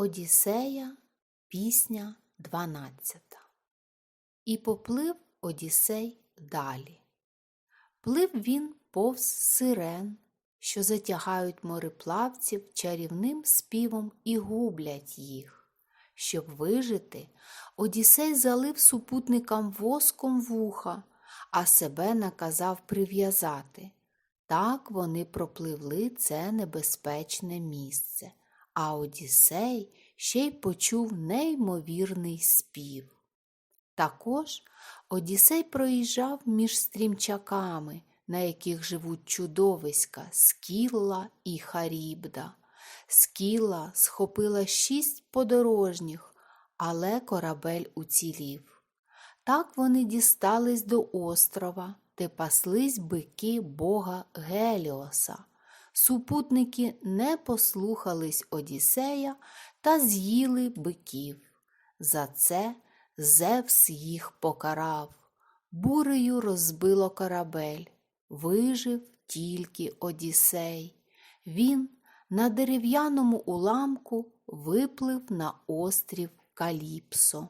Одіссея, пісня 12. І поплив Одіссей далі. Плив він повз сирен, що затягають мореплавців чарівним співом і гублять їх. Щоб вижити, Одіссей залив супутникам воском вуха, а себе наказав прив'язати. Так вони пропливли це небезпечне місце, а Одіссей ще й почув неймовірний спів. Також Одіссей проїжджав між стрімчаками, на яких живуть чудовиська Скілла і Харібда. Скілла схопила шість подорожніх, але корабель уцілів. Так вони дістались до острова, де паслись бики бога Геліоса. Супутники не послухались Одіссея та з'їли биків. За це Зевс їх покарав. Бурею розбило корабель. Вижив тільки Одіссей. Він на дерев'яному уламку виплив на острів Каліпсо.